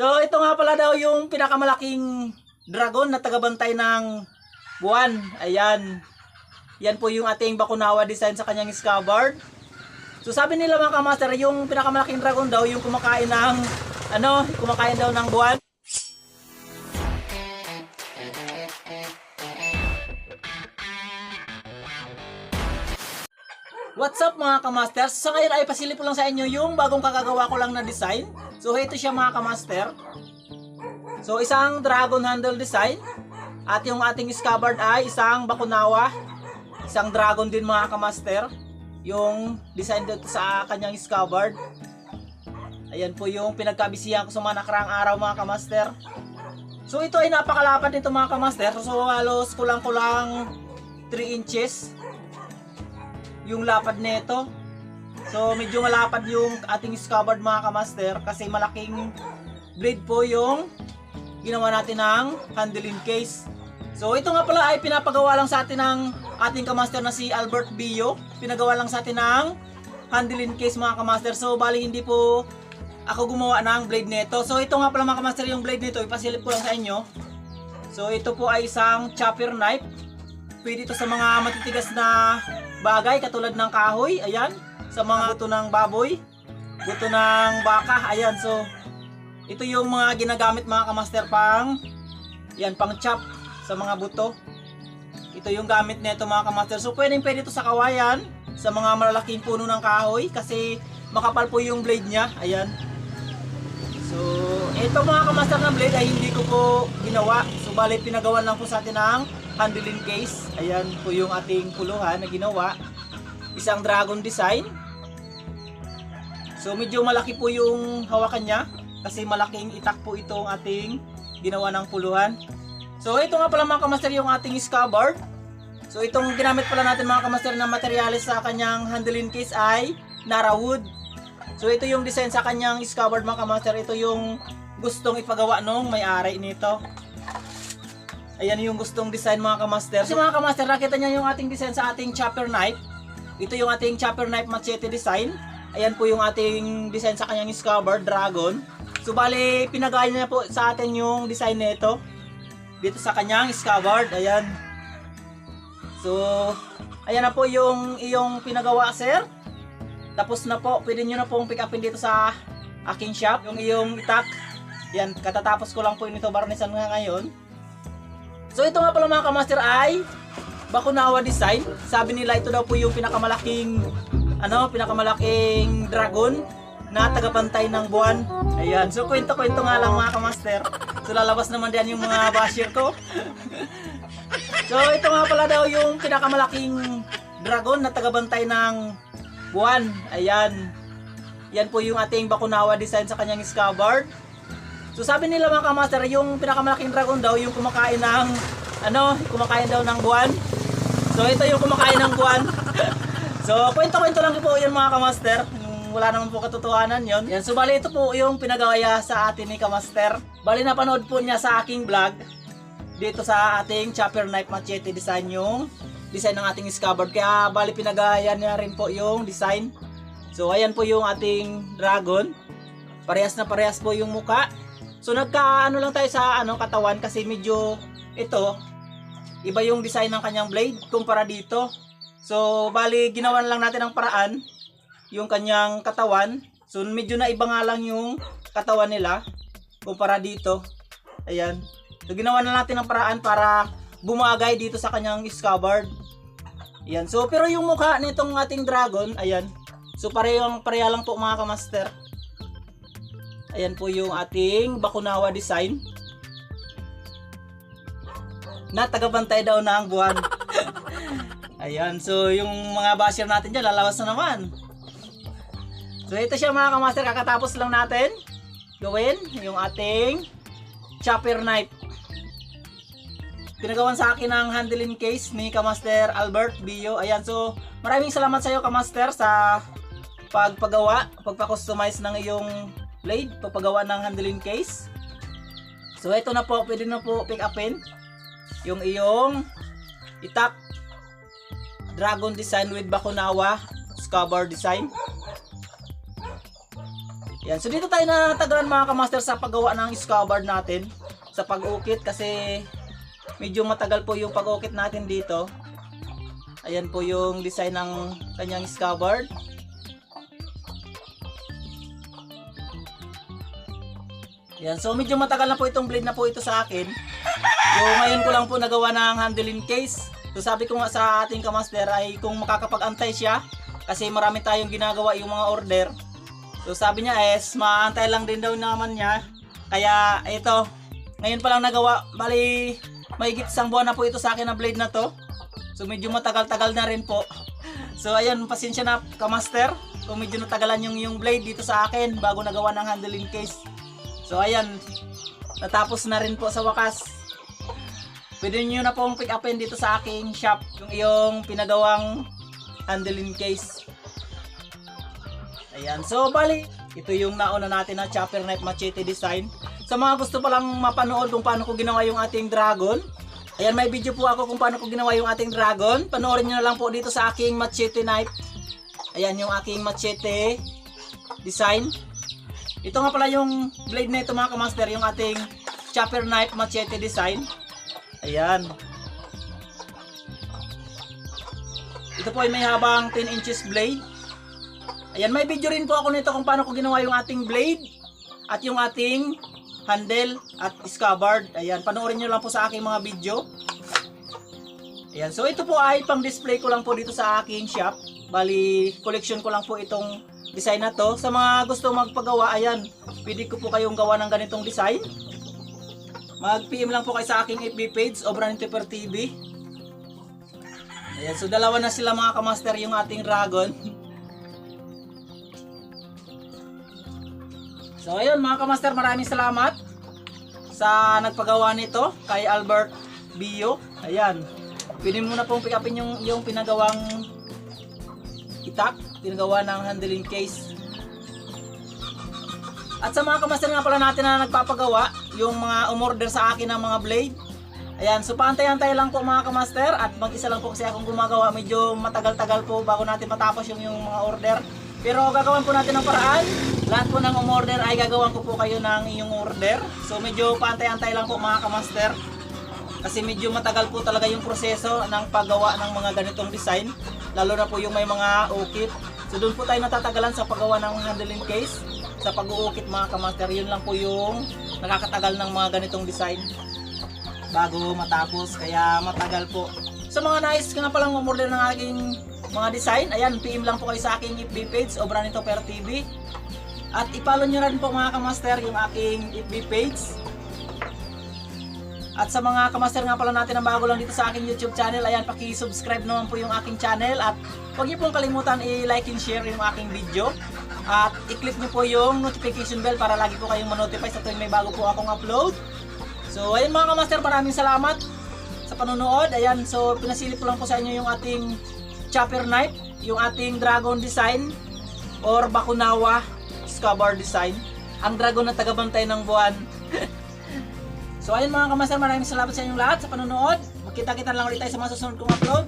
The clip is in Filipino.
So ito nga pala daw yung pinakamalaking dragon na tagabantay ng buwan. Ayan. Yan po yung ating Bakunawa design sa kanyang scabbard. So sabi nila mga kamaster, yung pinakamalaking dragon daw yung kumakain ng ano, kumakain daw ng buwan. What's up mga kamasters? Sa ngayon ay pasilip lang sa inyo yung bagong kakagawa ko lang na design. So ito siya mga kamaster. So isang dragon handle design. At yung ating scabbard ay isang bakunawa. Isang dragon din mga kamaster. Yung design dito sa kanyang scabbard. Ayan po yung pinagkabisihan ko sa mga nakaraang araw mga kamaster. So ito ay napakalapad nito mga kamaster. So halos kulang-kulang 3 inches yung lapad nito. So medyo malapad yung ating scabbard mga kamaster kasi malaking blade po yung ginawa natin ng handling case. So ito nga pala ay pinapagawa lang sa atin ng ating kamaster na si Albert Bio. Pinagawa lang sa atin ng handling case mga kamaster. So bali hindi po ako gumawa ng blade nito. So ito nga pala mga kamaster yung blade nito. Ipasilip ko lang sa inyo. So ito po ay isang chopper knife. Pwede ito sa mga matitigas na bagay katulad ng kahoy. Ayan. Sa mga buto ng baboy. Buto ng baka. Ayan. So ito yung mga ginagamit mga kamaster pang yan pang chop sa mga buto. Ito yung gamit nito mga kamaster. So pwedeng pwede ito sa kawayan, sa mga malalaking puno ng kahoy kasi makapal po yung blade niya. Ayan. So, ito mga kamaster ng blade ay hindi ko po ginawa. So, bali pinagawan lang po sa atin ng handling case. Ayan po yung ating puluhan na ginawa. Isang dragon design. So, medyo malaki po yung hawakan niya kasi malaking itak po itong ating ginawa ng puluhan. So, ito nga pala mga kamaster yung ating scabbard. So, itong ginamit pala natin mga kamaster na materyales sa kanyang handling case ay Nara wood. So ito yung design sa kanyang scabbard mga kamaster. Ito yung gustong ipagawa nung may-ari nito. Ayan yung gustong design mga kamaster. Kasi mga kamaster, nakita niya yung ating design sa ating chopper knife. Ito yung ating chopper knife machete design. Ayan po yung ating design sa kanyang scabbard, dragon. So bali, pinagaya niya po sa atin yung design nito. Dito sa kanyang scabbard. Ayan. So, ayan na po yung iyong pinagawa, sir. Tapos na po, pwede nyo na pong pick upin dito sa aking shop. Yung iyong itak. Yan, katatapos ko lang po nito barnisan nga ngayon. So ito nga pala mga kamaster ay Bakunawa design. Sabi nila ito daw po yung pinakamalaking ano, pinakamalaking dragon na tagapantay ng buwan. Ayan, so kwento-kwento nga lang mga kamaster. So lalabas naman diyan yung mga basher ko. so ito nga pala daw yung pinakamalaking dragon na tagabantay ng buwan. Ayan. Yan po yung ating Bakunawa design sa kanyang scabbard. So sabi nila mga kamaster, yung pinakamalaking dragon daw yung kumakain ng ano, kumakain daw ng buwan. So ito yung kumakain ng buwan. so kwento-kwento lang po yun mga kamaster. Yung Wala naman po katotohanan yon. Yan, so bali ito po yung pinagawaya sa atin ni Kamaster. Bali napanood po niya sa aking vlog dito sa ating chopper knife machete design yung design ng ating scabbard. Kaya bali pinagaya niya rin po yung design. So ayan po yung ating dragon. Parehas na parehas po yung muka. So nagkaano lang tayo sa ano katawan kasi medyo ito iba yung design ng kanyang blade kumpara dito. So bali ginawan lang natin ang paraan yung kanyang katawan. So medyo na iba nga lang yung katawan nila kumpara dito. Ayan. So ginawa na natin ang paraan para bumagay dito sa kanyang scabbard. Ayan. So pero yung mukha nitong ating dragon, ayan. So parehong pareha lang po mga kamaster. Ayan po yung ating Bakunawa design. Na tagabantay daw na ang buwan. Ayan, so yung mga basher natin dyan, lalawas na naman. So ito siya mga kamaster, kakatapos lang natin gawin yung ating chopper knife. Pinagawan sa akin ng handling case ni Kamaster Albert Bio. Ayan, so maraming salamat sa iyo Kamaster sa pagpagawa, pagpa-customize ng iyong blade, pagpagawa ng handling case. So ito na po, pwede na po pick upin yung iyong itak dragon design with Bakunawa scabbard design. Yan. So dito tayo natagalan mga kamaster sa paggawa ng scabbard natin. Sa pag-ukit kasi medyo matagal po yung pag-ukit natin dito. Ayan po yung design ng kanyang scabbard. Yan. So medyo matagal na po itong blade na po ito sa akin. Yung ngayon ko lang po nagawa ng handling case. So sabi ko nga sa ating kamaster ay kung makakapag-antay siya kasi marami tayong ginagawa yung mga order. So sabi niya es maantay lang din daw naman niya. Kaya ito, ngayon pa lang nagawa. Bali, mahigit isang buwan na po ito sa akin na blade na to. So medyo matagal-tagal na rin po. So ayun, pasensya na kamaster. Kung medyo natagalan yung, yung blade dito sa akin bago nagawa ng handling case. So ayan, natapos na rin po sa wakas. Pwede nyo na pong pick upin dito sa aking shop yung iyong pinagawang handling case. Ayan, so bali, ito yung nauna natin na chopper knife machete design. Sa mga gusto palang mapanood kung paano ko ginawa yung ating dragon, ayan may video po ako kung paano ko ginawa yung ating dragon. Panoorin nyo na lang po dito sa aking machete knife. Ayan yung aking machete design. Ito nga pala yung blade na ito mga kamaster, yung ating chopper knife machete design. Ayan. Ito po ay may habang 10 inches blade. Ayan, may video rin po ako nito kung paano ko ginawa yung ating blade at yung ating handle at scabbard. Ayan, panoorin nyo lang po sa aking mga video. Ayan, so ito po ay pang display ko lang po dito sa aking shop. Bali, collection ko lang po itong design na to. Sa mga gusto magpagawa, ayan, pwede ko po kayong gawa ng ganitong design. Mag-PM lang po kayo sa aking FB page, Obran Per TV. Ayan, so dalawa na sila mga kamaster yung ating dragon. So ayun mga kamaster, maraming salamat sa nagpagawa nito kay Albert Bio. Ayan. Pwede mo na pong pick upin yung, yung pinagawang itak, pinagawa ng handling case. At sa mga kamaster nga pala natin na nagpapagawa, yung mga umorder sa akin ng mga blade. Ayan, so paantay-antay lang po mga kamaster at mag-isa lang po kasi akong gumagawa. Medyo matagal-tagal po bago natin matapos yung, yung mga order. Pero gagawin po natin ng paraan. Lahat po ng umorder ay gagawan ko po kayo ng inyong order. So medyo paantay-antay lang po mga kamaster. Kasi medyo matagal po talaga yung proseso ng paggawa ng mga ganitong design. Lalo na po yung may mga ukit. So doon po tayo natatagalan sa paggawa ng handling case. Sa pag-uukit mga kamaster, yun lang po yung nakakatagal ng mga ganitong design bago matapos. Kaya matagal po. Sa mga nais ka na palang umorder ng aking mga design, ayan, PM lang po kayo sa aking FB page, Obranito Per TV. At ipalo nyo rin po mga kamaster yung aking FB page. At sa mga kamaster nga pala natin ang bago lang dito sa aking YouTube channel, ayan, paki-subscribe naman po yung aking channel at huwag niyo pong kalimutan i-like and share yung aking video. At i-click niyo po yung notification bell para lagi po kayong ma-notify sa tuwing may bago po akong upload. So, ayun mga kamaster, maraming salamat sa panonood. Ayan, so pinasilip ko lang po sa inyo yung ating chopper knife, yung ating dragon design or bakunawa scabbard design. Ang dragon na tagabantay ng buwan. so ayun mga kamaster, maraming salamat sa inyong lahat sa panonood. Magkita-kita lang ulit tayo sa mga susunod kong upload.